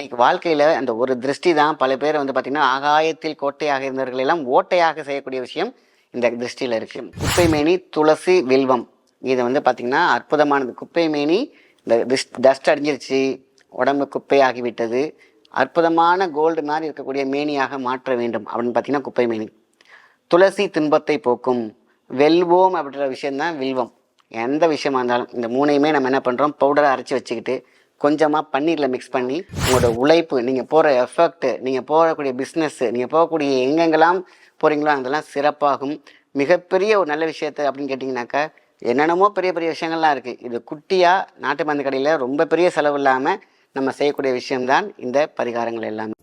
இன்னைக்கு வாழ்க்கையில் அந்த ஒரு திருஷ்டி தான் பல பேர் வந்து பார்த்திங்கன்னா ஆகாயத்தில் கோட்டையாக இருந்தவர்கள் எல்லாம் ஓட்டையாக செய்யக்கூடிய விஷயம் இந்த திருஷ்டியில் இருக்குது குப்பைமேனி துளசி வில்வம். இது வந்து பார்த்திங்கன்னா அற்புதமானது. குப்பைமேனி இந்த டஸ்ட் அடிஞ்சிருச்சு உடம்பு குப்பையாகிவிட்டது. அற்புதமான கோல்டு மாதிரி இருக்கக்கூடிய மேனியாக மாற்ற வேண்டும் அப்படின்னு பார்த்தீங்கன்னா குப்பைமேனி. துளசி துன்பத்தை போக்கும். வெல்வோம் அப்படின்ற விஷயம்தான் வில்வம். எந்த விஷயமா இருந்தாலும் இந்த மூணையுமே நம்ம என்ன பண்ணுறோம் பவுடரை அரைச்சி வச்சுக்கிட்டு கொஞ்சமாக பன்னீரில் மிக்ஸ் பண்ணி உங்களோட உழைப்பு நீங்கள் போகிற எஃபெக்ட்டு நீங்கள் போகக்கூடிய பிஸ்னஸ்ஸு நீங்கள் போகக்கூடிய எங்கெங்கெல்லாம் போகிறீங்களோ அதெல்லாம் சிறப்பாகும். மிகப்பெரிய ஒரு நல்ல விஷயத்தை அப்படின்னு கேட்டிங்கனாக்கா என்னென்னமோ பெரிய பெரிய விஷயங்கள்லாம் இருக்குது இது குட்டியாக நாட்டு மருந்து கடையில் ரொம்ப பெரிய செலவு இல்லாமல் நம்ம செய்யக்கூடிய விஷயம்தான் இந்த பரிகாரங்கள் எல்லாமே.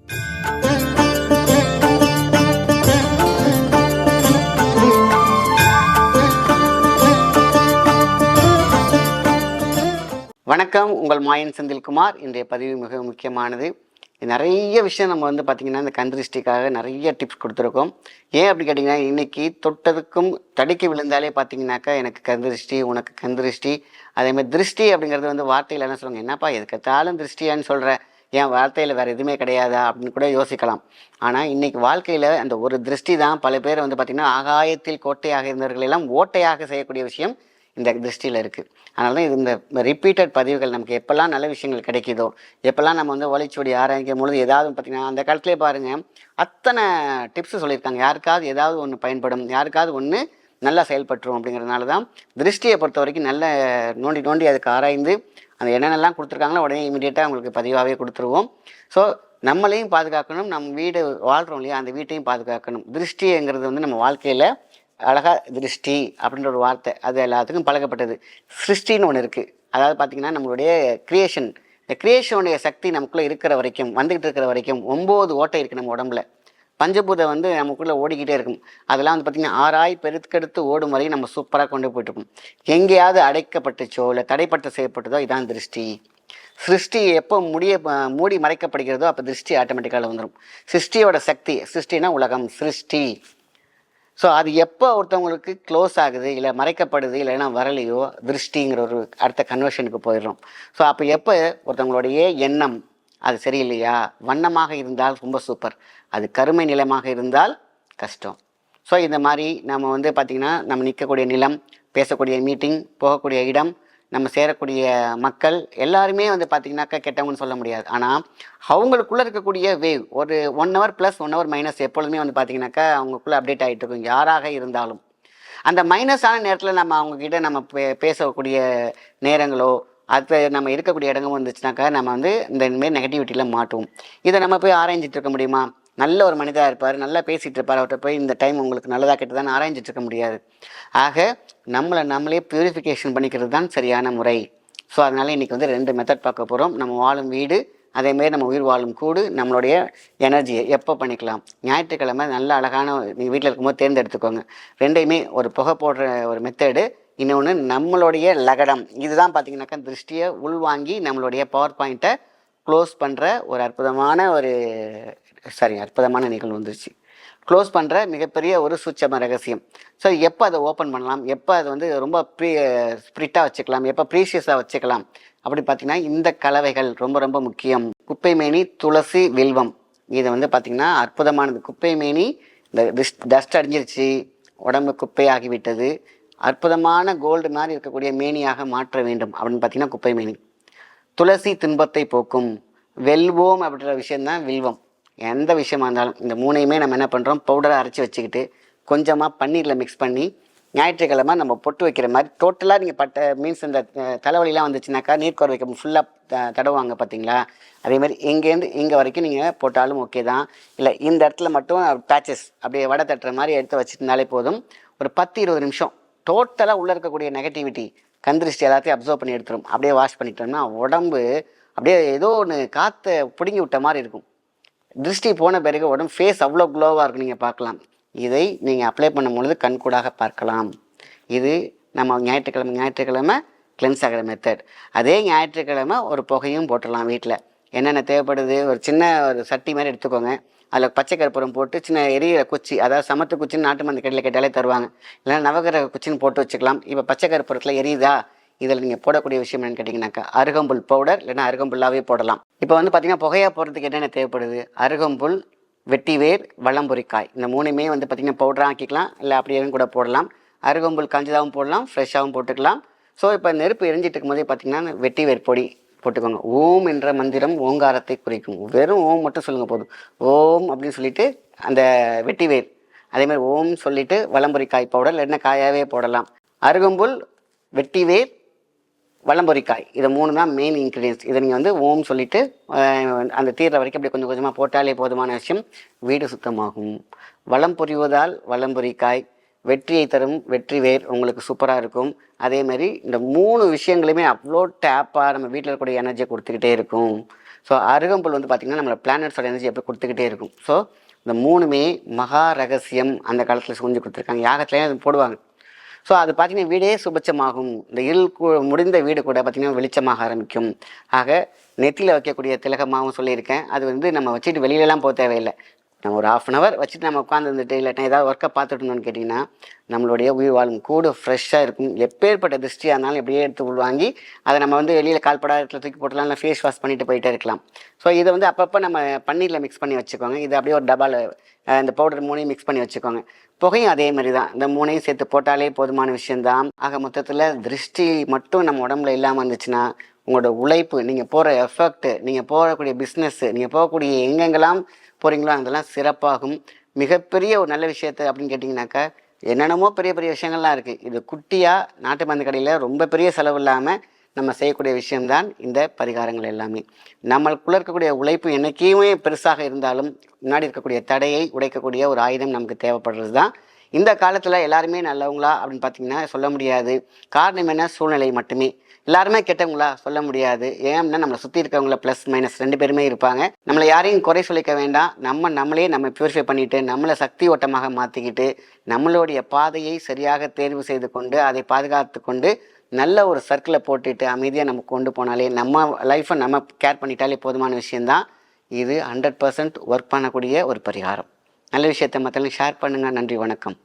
வணக்கம். உங்கள் மாயன் செந்தில்குமார். இன்றைய பதிவு மிக முக்கியமானது. நிறைய விஷயம் நம்ம வந்து பார்த்திங்கன்னா இந்த கந்திருஷ்டிக்காக நிறைய டிப்ஸ் கொடுத்துருக்கோம். ஏன் அப்படி கேட்டிங்கன்னா இன்றைக்கி தொட்டதுக்கும் தடுக்கி விழுந்தாலே பார்த்தீங்கன்னாக்கா எனக்கு கந்திருஷ்டி உனக்கு கந்திருஷ்டி அதேமாதிரி திருஷ்டி அப்படிங்கிறது வந்து வார்த்தையில் என்ன சொல்லுவாங்க? என்னப்பா எதுக்கத்தாலும் திருஷ்டியான்னு சொல்கிற என் வார்த்தையில் வேறு எதுவுமே கிடையாதா? அப்படின்னு கூட யோசிக்கலாம். ஆனால் இன்றைக்கி வாழ்க்கையில் அந்த ஒரு திருஷ்டி தான் பல பேர் வந்து பார்த்திங்கன்னா ஆகாயத்தில் கோட்டையாக இருந்தவர்களெல்லாம் ஓட்டையாக செய்யக்கூடிய விஷயம். இந்த திருஷ்டியில் இருக்குது அதனால தான் இது இந்த ரிப்பீட்டட் பதிவுகள் நமக்கு எப்போல்லாம் நல்ல விஷயங்கள் கிடைக்குதோ எப்போல்லாம் நம்ம வந்து ஒளிச்சுவடி ஆராய்க்கும் பொழுது ஏதாவது பார்த்திங்கன்னா அந்த காலத்துலேயே பாருங்கள் அத்தனை டிப்ஸ் சொல்லியிருக்காங்க. யாருக்காவது ஏதாவது ஒன்று பயன்படும் யாருக்காவது ஒன்று நல்லா செயல்பட்டுரும் அப்படிங்கிறதுனால தான் திருஷ்டியை பொறுத்த வரைக்கும் நல்ல நோண்டி நோண்டி அதுக்கு ஆராய்ந்து அந்த என்னென்னலாம் கொடுத்துருக்காங்களோ உடனே இமீடியட்டாக உங்களுக்கு பதிவாகவே கொடுத்துருவோம். ஸோ நம்மளையும் பாதுகாக்கணும் நம்ம வீடு வாழ்கிறோம் இல்லையா அந்த வீட்டையும் பாதுகாக்கணும். திருஷ்டிங்கிறது வந்து நம்ம வாழ்க்கையில் அழகா திருஷ்டி அப்படின்ற ஒரு வார்த்தை அது எல்லாத்துக்கும் பழகப்பட்டது சிருஷ்டின்னு ஒன்று இருக்குது அதாவது பார்த்திங்கன்னா நம்மளுடைய கிரியேஷன் இந்த கிரியேஷனுடைய சக்தி நமக்குள்ளே இருக்கிற வரைக்கும் வந்துக்கிட்டு இருக்கிற வரைக்கும் ஒம்பது ஓட்டை இருக்குது நம்ம உடம்புல. பஞ்சபூதம் வந்து நமக்குள்ளே ஓடிக்கிட்டே இருக்கும். அதெல்லாம் வந்து பார்த்திங்கன்னா ஆறாய் பெருக்கெடுத்து ஓடும் வரையும் நம்ம சூப்பராக கொண்டு போயிட்டுருக்கோம் எங்கேயாவது அடைக்கப்பட்டுச்சோ இல்லை தடைப்பட்டு செய்யப்பட்டதோ இதான் திருஷ்டி. சிருஷ்டி எப்போ முடிய மூடி மறைக்கப்படுகிறதோ அப்போ திருஷ்டி ஆட்டோமேட்டிக்காக வந்துடும் சிருஷ்டியோட சக்தி சிருஷ்டினா உலகம். சிருஷ்டி. ஸோ அது எப்போ ஒருத்தவங்களுக்கு க்ளோஸ் ஆகுது இல்லை மறைக்கப்படுது இல்லைன்னா வரலையோ திருஷ்டிங்கிற ஒரு அடுத்த கன்வர்ஷனுக்கு போயிடுறோம். ஸோ அப்போ எப்போ ஒருத்தவங்களுடைய எண்ணம் அது சரியில்லையா? வண்ணமாக இருந்தால் ரொம்ப சூப்பர் அது கருமை நிலமாக இருந்தால் கஷ்டம். ஸோ இந்த மாதிரி நம்ம வந்து பார்த்திங்கன்னா நம்ம நிற்கக்கூடிய நிலம் பேசக்கூடிய மீட்டிங் போகக்கூடிய இடம் நம்ம சேரக்கூடிய மக்கள் எல்லாருமே வந்து பார்த்திங்கனாக்கா கெட்டவங்கன்னு சொல்ல முடியாது. ஆனால் அவங்களுக்குள்ளே இருக்கக்கூடிய வேவ் ஒரு one hour plus one hour minus எப்பொழுதுமே வந்து பார்த்திங்கனாக்கா அவங்களுக்குள்ளே அப்டேட் ஆகிட்டு இருக்கும். யாராக இருந்தாலும். அந்த மைனஸான நேரத்தில் நம்ம அவங்கக்கிட்ட நம்ம பே பேசக்கூடிய நேரங்களோ அது நம்ம இருக்கக்கூடிய இடங்களும் வந்துச்சுனாக்கா நம்ம வந்து இந்த மாரி நெகட்டிவிட்டியில் மாட்டுவோம். இதை நம்ம போய் ஆராய்ஞ்சிட்டு இருக்க முடியுமா? நல்ல ஒரு மனிதராக இருப்பார் நல்லா பேசிகிட்டு இருப்பார் அவர்கிட்ட போய் இந்த டைம் உங்களுக்கு நல்லதாக கெட்டதான்னு ஆராய்ஞ்சிட்டு இருக்க முடியாது. ஆக நம்மளை நம்மளே பியூரிஃபிகேஷன் பண்ணிக்கிறது தான் சரியான முறை. ஸோ அதனால் இன்றைக்கி வந்து ரெண்டு மெத்தட் பார்க்க போகிறோம் நம்ம வாழும் வீடு அதேமாரி நம்ம உயிர் வாழும் கூடு நம்மளுடைய எனர்ஜியை எப்போ பண்ணிக்கலாம்? ஞாயிற்றுக்கிழமை நல்ல அழகான நீங்கள் வீட்டில் இருக்கும்போது தேர்ந்தெடுத்துக்கோங்க. ரெண்டையுமே ஒரு புகை போடுற ஒரு மெத்தடு இன்னொன்று நம்மளுடைய லகடம். இதுதான் பார்த்தீங்கன்னாக்கா திருஷ்டியை உள்வாங்கி நம்மளுடைய பவர் பாயிண்ட்டை க்ளோஸ் பண்ணுற ஒரு அற்புதமான ஒரு சாரி அற்புதமான நிகழ்வு வந்துருச்சு. க்ளோஸ் பண்ணுற மிகப்பெரிய ஒரு சூட்சம ரகசியம். ஸோ எப்போ அதை ஓப்பன் பண்ணலாம்? எப்போ அதை வந்து ரொம்ப ப்ரீ ஸ்ப்ரிட்டாக வச்சுக்கலாம்? எப்போ ப்ரீஷியஸாக வச்சுக்கலாம்? அப்படி பார்த்தீங்கன்னா இந்த கலவைகள் ரொம்ப ரொம்ப முக்கியம். குப்பைமேனி துளசி வில்வம். இது வந்து பார்த்திங்கன்னா அற்புதமானது. குப்பைமேனி இந்த டஸ்ட் அடிஞ்சிருச்சு. உடம்பு குப்பையாகிவிட்டது. அற்புதமான கோல்டு மாதிரி இருக்கக்கூடிய மேனியாக மாற்ற வேண்டும் அப்படின்னு பார்த்தீங்கன்னா குப்பைமேனி துளசி துன்பத்தை போக்கும். வெல்வோம் அப்படின்ற விஷயந்தான் வில்வம். எந்த விஷயமா இருந்தாலும் இந்த மூணையுமே நம்ம என்ன பண்ணுறோம் பவுடரை அரைச்சி வச்சுக்கிட்டு கொஞ்சமாக பன்னீரில் மிக்ஸ் பண்ணி ஞாயிற்றுக்கிழமை நம்ம பொட்டு வைக்கிற மாதிரி டோட்டலாக நீங்கள் பட்ட மீன்ஸ் இந்த தலைவலிலாம் வந்துச்சுனாக்கா நீர்க்கோர் வைக்க ஃபுல்லாக தடவுவாங்க பார்த்தீங்களா அதே மாதிரி இங்கேருந்து இங்கே வரைக்கும் நீங்கள் போட்டாலும் ஓகே தான். இல்லை இந்த இடத்துல மட்டும் பேச்சஸ் அப்படியே வடை தட்டுற மாதிரி எடுத்து வச்சுருந்தாலே போதும். ஒரு பத்து இருபது நிமிஷம் டோட்டலாக உள்ளே இருக்கக்கூடிய நெகட்டிவிட்டி கந்திருஷ்டி எல்லாத்தையும் அப்சர்வ் பண்ணி எடுத்துரும். அப்படியே வாஷ் பண்ணிட்டோம்னா உடம்பு அப்படியே ஏதோ ஒன்று காற்றை பிடுங்கி விட்ட மாதிரி இருக்கும். திருஷ்டி போன பிறகு உடம்பு ஃபேஸ் அவ்வளோ க்ளோவாக இருக்கும் நீங்கள் பார்க்கலாம். இதை நீங்கள் அப்ளை பண்ணும் பொழுது கண்கூடாக பார்க்கலாம். இது நம்ம ஞாயிற்றுக்கிழமை ஞாயிற்றுக்கிழமை கிளென்ஸ் ஆகிற மெத்தட் அதே ஞாயிற்றுக்கிழமை ஒரு புகையும் போட்டுடலாம் வீட்டில் என்னென்ன தேவைப்படுது? ஒரு சின்ன ஒரு சட்டி மாதிரி எடுத்துக்கோங்க. அதில் பச்சை கற்பூரம் போட்டு சின்ன எரியிற குச்சி அதாவது சமத்து குச்சின்னு நாட்டு மருந்து கடையில் கேட்டாலே தருவாங்க. இல்லைன்னா நவகிரக குச்சின்னு போட்டு வச்சுக்கலாம். இப்போ பச்சை கற்பூரத்தில் எரியுதா? இதில் நீங்கள் போடக்கூடிய விஷயம் என்னன்னு கேட்டிங்கனாக்கா அருகம்புல் பவுடர் இல்லைன்னா அருகம்புல்லாவே போடலாம். இப்போ வந்து பார்த்தீங்கன்னா புகையாக போடுறதுக்கு என்னென்ன தேவைப்படுது? அருகம்புல் வெட்டிவேர் வளம்புரிக்காய். இந்த மூணுமே வந்து பார்த்திங்கன்னா பவுடராக ஆக்கிக்கலாம் இல்லை அப்படியே கூட போடலாம். அருகம்புல் காஞ்சதாகவும் போடலாம் ஃப்ரெஷ்ஷாகவும் போட்டுக்கலாம். ஸோ இப்போ நெருப்பு எரிஞ்சிட்டு இருக்கும்போதே பார்த்திங்கன்னா வெட்டிவேர் பொடி போட்டுக்கோங்க. ஓம் என்ற மந்திரம் ஓங்காரத்தை குறிக்கும். வெறும் ஓம் மட்டும் சொல்லுங்கள் போதும். ஓம் அப்படின்னு சொல்லிட்டு அந்த வெட்டிவேர். அதே மாதிரி ஓம் சொல்லிட்டு வளம்புரிக்காய் பவுடர் இல்லைன்னா காயாகவே போடலாம். அருகம்புல் வெட்டிவேர் வளம்பொரிக்காய் இது மூணு தான் மெயின் இன்க்ரீடியன்ஸ் இதை நீங்கள் வந்து ஓம் சொல்லிட்டு அந்த தீர்ற வரைக்கும் அப்படி கொஞ்சம் கொஞ்சமாக போட்டாலே போதுமான விஷயம் வீடு சுத்தமாகும். வளம் புரிவதால் வளம்பொரிக்காய் வெற்றியை தரும் வெற்றி வேர் உங்களுக்கு சூப்பராக இருக்கும். அதே மாதிரி இந்த மூணு விஷயங்களுமே அவ்வளோ டேப்பாக நம்ம வீட்டில் இருக்கக்கூடிய எனர்ஜியை கொடுத்துக்கிட்டே இருக்கும். ஸோ அருகம்புல் வந்து பார்த்திங்கன்னா நம்மளை பிளானட்ஸோட எனர்ஜி எப்படி கொடுத்துக்கிட்டே இருக்கும். ஸோ இந்த மூணுமே மகா ரகசியம் அந்த காலத்தில் செஞ்சு கொடுத்துருக்காங்க. யாகத்துலேயும் அது போடுவாங்க. ஸோ அது பார்த்தீங்கன்னா வீடே சுபட்சமாகும் இந்த இருள் முடிந்த வீடு கூட பார்த்தீங்கன்னா வெளிச்சமாக ஆரம்பிக்கும். ஆக நெத்தியில் வைக்கக்கூடிய திலகமாகவும் சொல்லியிருக்கேன். அது வந்து நம்ம வச்சுட்டு வெளியிலலாம் போக தேவையில்லை. நம்ம ஒரு ஆஃப் அன் அவர் வச்சுட்டு நம்ம உட்காந்துருந்துட்டு இல்லாட்டா ஏதாவது ஒர்க்கை பார்த்துட்டு இருந்தோம்னு கேட்டிங்கன்னா நம்மளுடைய உயிர் வாழும் கூடு ஃப்ரெஷ்ஷாக இருக்கும். எப்பேற்பட்ட திருஷ்டியாக இருந்தாலும் எப்படியே எடுத்து உள்வாங்கி அதை நம்ம வந்து வெளியில் கால்படாத இடத்துல தூக்கி போட்டலாம் இல்லை ஃபேஸ் வாஷ் பண்ணிட்டு போயிட்டே இருக்கலாம். ஸோ இதை வந்து அப்பப்போ நம்ம பன்னீரில் மிக்ஸ் பண்ணி வச்சுக்கோங்க. இது அப்படியே ஒரு டபாவில் இந்த பவுடர் மூணையும் மிக்ஸ் பண்ணி வச்சுக்கோங்க. புகையும் அதே மாதிரி தான். இந்த மூணையும் சேர்த்து போட்டாலே போதுமான விஷயந்தான் ஆக மொத்தத்தில் திருஷ்டி மட்டும் நம்ம உடம்புல இல்லாமல் இருந்துச்சுன்னா உங்களோட உழைப்பு நீங்கள் போகிற எஃபெக்ட் நீங்கள் போகக்கூடிய பிஸ்னஸ்ஸு நீங்கள் போகக்கூடிய எங்கெங்கெல்லாம் போகிறீங்களோ அதெல்லாம் சிறப்பாகும். மிகப்பெரிய ஒரு நல்ல விஷயத்தை அப்படின்னு கேட்டிங்கனாக்கா என்னென்னமோ பெரிய பெரிய விஷயங்கள்லாம் இருக்குது இது குட்டியாக நாட்டு மருந்து கடையில் ரொம்ப பெரிய செலவு இல்லாமல் நம்ம செய்யக்கூடிய விஷயம்தான் இந்த பரிகாரங்கள் எல்லாமே. நம்மளுக்குள்ள இருக்கக்கூடிய உழைப்பு என்றைக்குமே பெருசாக இருந்தாலும் முன்னாடி இருக்கக்கூடிய தடையை உடைக்கக்கூடிய ஒரு ஆயுதம் நமக்கு தேவைப்படுறது தான் இந்த காலத்தில் எல்லாருமே நல்லவங்களா அப்படின்னு பார்த்தீங்கன்னா சொல்ல முடியாது. காரணம் என்ன? சூழ்நிலை மட்டுமே. எல்லாருமே கெட்டவங்களா சொல்ல முடியாது. ஏன்னா நம்மளை சுற்றி இருக்கவங்கள ப்ளஸ் மைனஸ் ரெண்டு பேருமே இருப்பாங்க. நம்மளை யாரையும் குறை சொல்லிக்க வேண்டாம். நம்ம நம்மளே நம்ம பியூரிஃபை பண்ணிட்டு நம்மளை சக்தி ஓட்டமாக மாற்றிக்கிட்டு நம்மளுடைய பாதையை சரியாக தேர்வு செய்து கொண்டு அதை பாதுகாத்து கொண்டு நல்ல ஒரு சர்க்கிளை போட்டுட்டு அமைதியாக நம்ம கொண்டு போனாலே நம்ம லைஃப்பை நம்ம கேர் பண்ணிட்டாலே போதுமான விஷயந்தான் இது ஹண்ட்ரட் பர்சன்ட் ஒர்க் பண்ணக்கூடிய ஒரு பரிகாரம். நல்ல விஷயத்தை மற்றவங்களுக்கு ஷேர் பண்ணுங்கள் நன்றி வணக்கம்.